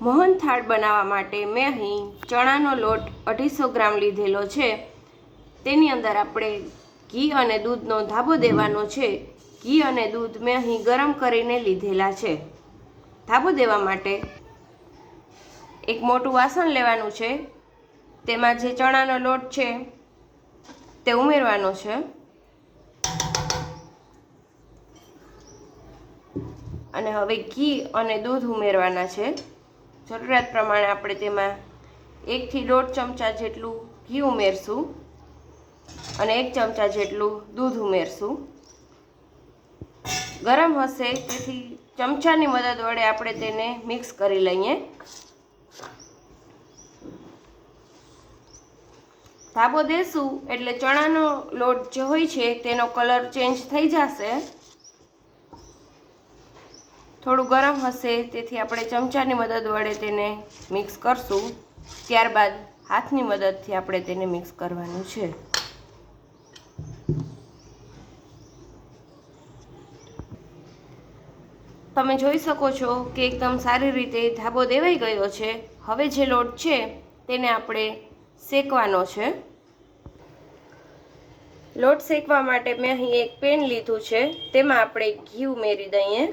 મોહનથાળ બનાવવા માટે મેં અહીં ચણાનો લોટ અઢીસો ગ્રામ લીધેલો છે. તેની અંદર આપણે ઘી અને દૂધનો ધાબો દેવાનો છે. ઘી અને દૂધ મેં અહીં ગરમ કરીને લીધેલા છે. ધાબો દેવા માટે એક મોટું વાસણ લેવાનું છે. તેમાં જે ચણાનો લોટ છે તે ઉમેરવાનો છે. અને હવે ઘી અને દૂધ ઉમેરવાના છે. જરૂરિયાત પ્રમાણે આપણે તેમાં એકથી દોઢ ચમચા જેટલું ઘી ઉમેરશું અને એક ચમચા જેટલું દૂધ ઉમેરશું. ગરમ હશે તેથી ચમચાની મદદ વડે આપણે તેને મિક્સ કરી લઈએ. ધાબો દેશું એટલે ચણાનો લોટ જે હોય છે તેનો કલર ચેન્જ થઈ જશે. થોડું ગરમ હશે, તેથી આપણે ચમચાની મદદ વડે તેને મિક્સ કરશું. ત્યારબાદ હાથની મદદથી આપણે તેને મિક્સ કરવાનું છે. તમે જોઈ શકો છો કે એકદમ સારી રીતે ધાબો દેવાઈ ગયો છે. હવે જે લોટ છે, તેને આપણે શેકવાનો છે. લોટ શેકવા માટે મેં અહીં એક પેન લીધું છે. તેમાં આપણે ઘી ઉમેરી દઈએ.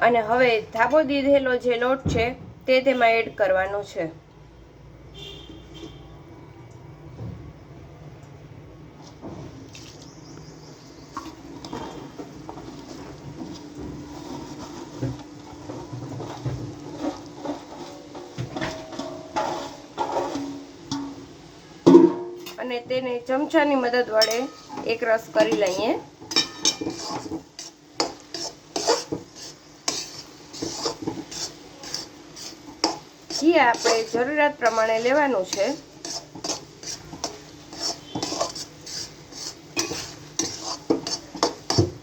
અને હવે ધાબો દીધેલો જે લોટ છે, તે તેમાં એડ કરવાનો છે. અને તેને ચમચાની મદદ વડે એક રસ કરી લઈએ. ઘી આપણે જરૂરિયાત પ્રમાણે લેવાનું છે.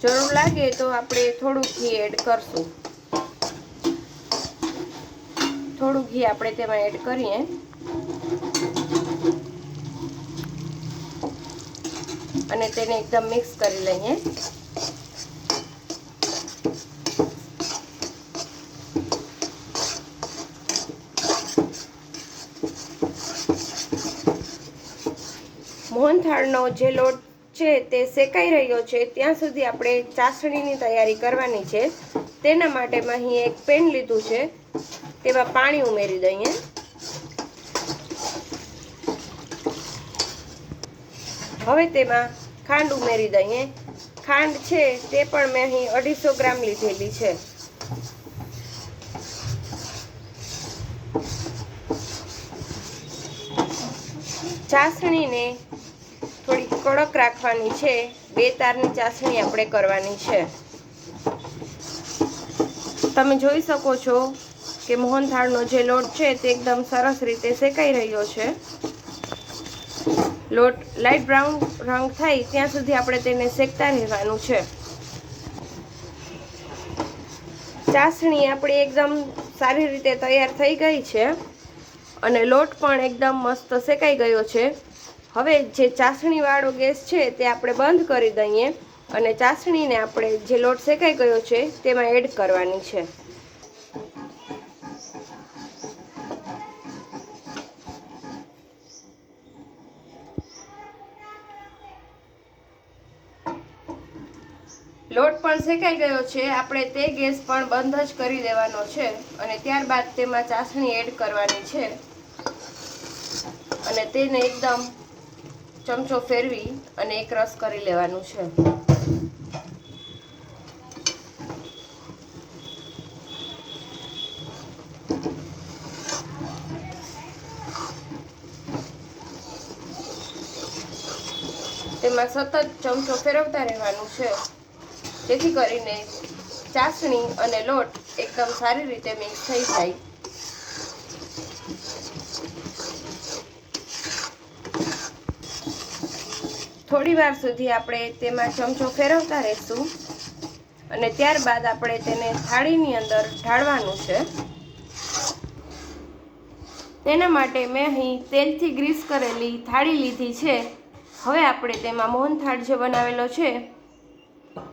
જરૂર લાગે તો આપણે થોડું ઘી એડ કરશું. થોડું ઘી આપણે તેમાં એડ કરીએ. અને તેને એકદમ મિક્સ કરી લઈએ. મોહનથાળનો જે લોટ છે તે શેકાઈ રહ્યો છે, ત્યાં સુધી આપણે ચાસણીની તૈયારી કરવાની છે. તેના માટે અહીં એક પેન લીધું છે, તેમાં પાણી ઉમેરી દઈએ. હવે તેમાં ખાંડ ઉમેરી દઈએ. ખાંડ છે તે પણ મેં અહીં અઢીસો ગ્રામ લીધેલી છે. ચાસણીને થોડી કડક રાખવાની છે. બે તારની ચાસણી આપણે કરવાની છે. તમે જોઈ શકો છો કે મોહનથાળનો જે લોટ છે તે એકદમ સરસ રીતે શેકાઈ રહ્યો છે. લોટ લાઇટ બ્રાઉન રંગ થાય ત્યાં સુધી આપણે તેને શેકતા રહેવાનું છે. ચાસણી આપણી એકદમ સારી રીતે તૈયાર થઈ ગઈ છે. અને લોટ પણ એકદમ મસ્ત શેકાઈ ગયો છે. હવે જે ચાસણીવાળો ગેસ છે તે આપણે બંધ કરી દઈએ અને ચાસણીને આપણે જે લોટ શેકાઈ ગયો છે તેમાં એડ કરવાની છે. લોટ પણ શેકાઈ ગયો છે, આપણે તે ગેસ પણ બંધ જ કરી દેવાનો છે અને ત્યારબાદ તેમાં ચાસણી એડ કરવાની છે. અને તેને એકદમ ચમચો ફેરવી અને એક રસ કરી લેવાનું છે. તેમાં સતત ચમચો ફેરવતા રહેવાનું છે. જેથી કરીને ચાસણી અને લોટ એકદમ સારી રીતે મિક્સ થઈ જાય. થોડી વાર સુધી આપણે તેમાં ચમચો ફેરવતા રહેશું અને ત્યારબાદ આપણે તેને થાળીની અંદર ઢાળવાનું છે. તેના માટે મેં અહીં તેલથી ગ્રીસ કરેલી થાળી લીધી છે. હવે આપણે તેમાં મોહનથાળ જે બનાવેલો છે,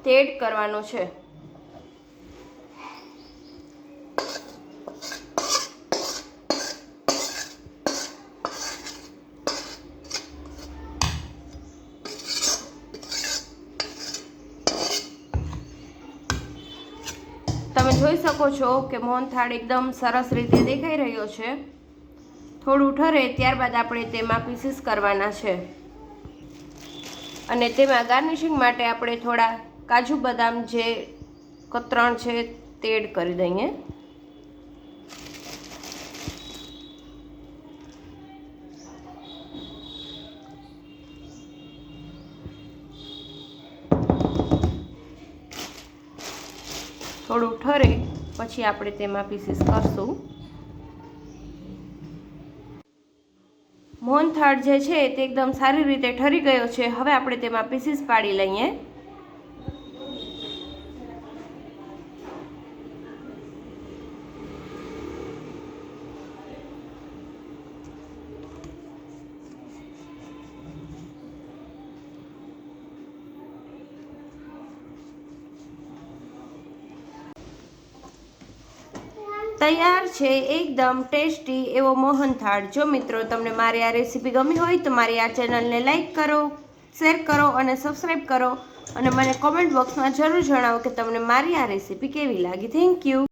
તે એડ કરવાનો છે તમે જોઈ શકો છો કે મોહનથાળ એકદમ સરસ રીતે દેખાઈ રહ્યો છે. થોડું ઠરે ત્યારબાદ આપણે તેમાં પીસીસ કરવાના છે. અને તેમાં ગાર્નિશિંગ માટે આપણે થોડા કાજુ બદામ જે કતરણ છે તે એડ કરી દઈએ. થોડું ઠરે પછી આપણે તેમાં પીસીસ કરશું. મોહનથાળ જે છે તે એકદમ સારી રીતે ઠરી ગયો છે. હવે આપણે તેમાં પીસીસ પાડી લઈએ. તૈયાર છે, એકદમ ટેસ્ટી એવો મોહનથાળ. જો મિત્રો તમને મારી આ રેસીપી ગમી હોય તો મારી આ ચેનલને લાઈક કરો, શેર કરો અને સબસ્ક્રાઈબ કરો. અને મને કોમેન્ટ બોક્સમાં જરૂર જણાવો કે તમને મારી આ રેસીપી કેવી લાગી. Thank you.